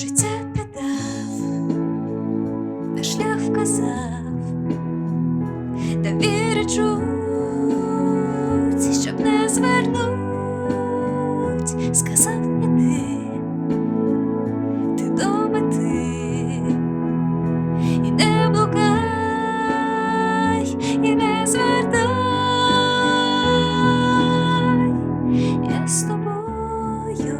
життя ти дав, на шлях вказав, та віри щоб не звернуть, сказав іди, ти до мети, і не блукай, і не звертай, я з тобою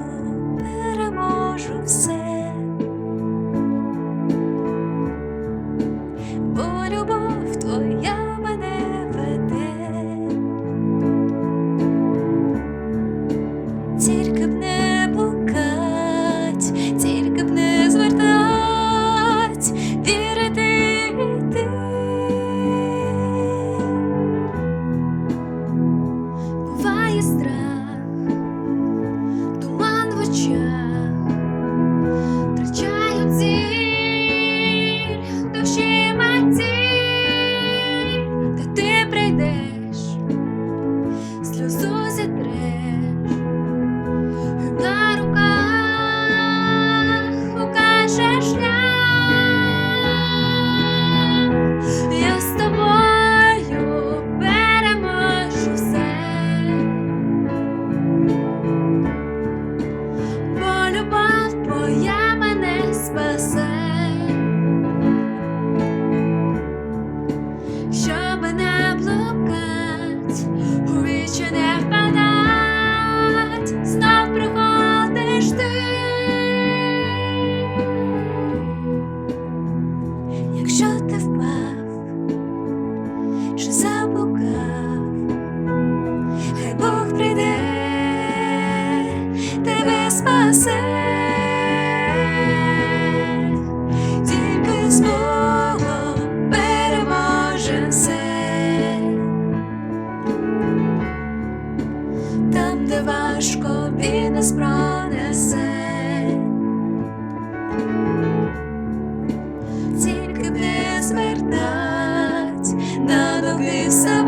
Важко він нас пронесе, тільки б не звертать на ноги все.